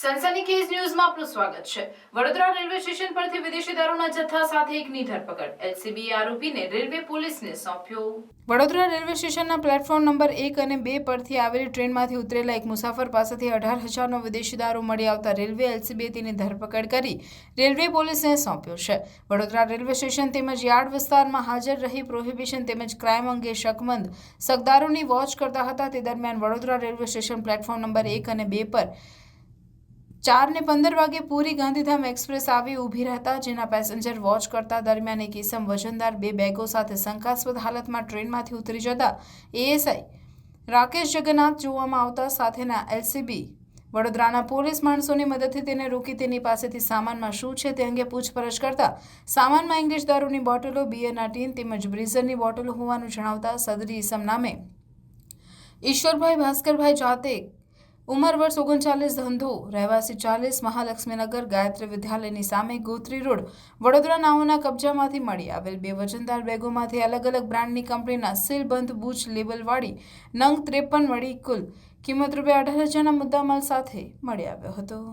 સનસનીખેજ ન્યૂઝમાં આપનું સ્વાગત છે. વડોદરા રેલવે સ્ટેશન પરથી વિદેશી દારૂના જથ્થા સાથે એકની ધરપકડ. એલસીબી આરોપીને રેલવે પોલીસને સોંપ્યો. વડોદરા રેલવે સ્ટેશનના પ્લેટફોર્મ નંબર એક અને બે પરથી આવેલી ટ્રેનમાંથી ઉતરેલા એક મુસાફર પાસેથી અઢાર હજારનો વિદેશી દારૂ મળી આવતા રેલવે એલસીબીએ તેની ધરપકડ કરી રેલવે પોલીસને સોંપ્યો છે. વડોદરા રેલવે સ્ટેશન તેમજ યાર્ડ વિસ્તારમાં હાજર રહી પ્રોહિબિશન તેમજ ક્રાઇમ અંગે શકમંદ સગદારોની વોચ કરતા હતા. તે દરમિયાન Vadodara railway station platform number એક અને બે પર ચાર ને પંદર વાગે પૂરી ગાંધીધામ એક્સપ્રેસ આવી ઊભી રહેતા, જેના પેસેન્જર વોચ કરતા દરમિયાન એક ઇસમ વજનદાર, બે બેગો સાથે શંકાસ્પદ હાલતમાં ટ્રેનમાંથી ઉતરી જતા એએસઆઈ રાકેશ જગન્નાથ જોવામાં આવતા સાથેના એલસીબી વડોદરાના પોલીસ માણસોની મદદથી તેને રોકી તેની પાસેથી સામાનમાં શું છે તે અંગે પૂછપરછ કરતા, સામાનમાં ઇંગ્લિશ દારૂની બોટલો, બિયરના ટીન તેમજ બ્રીઝરની બોટલો હોવાનું જણાવતા સદરી ઇસમ નામે ઈશ્વરભાઈ ભાસ્કરભાઈ જાતે ઉંમર વર્ષ ઓગણચાલીસ ધંધો, રહેવાસી ચાલીસ, મહાલક્ષ્મીનગર, ગાયત્રી વિદ્યાલયની સામે ગોત્રી રોડ વડોદરા નાઓના કબજામાંથી મળી આવેલ બે વજનદાર બેગોમાંથી અલગ અલગ બ્રાન્ડની કંપનીના સીલબંધ બૂચ લેબલવાળી નંગ ત્રેપન મળી કુલ કિંમત રૂપિયા અઢાર હજારના મુદ્દામાલ સાથે મળી આવ્યો હતો.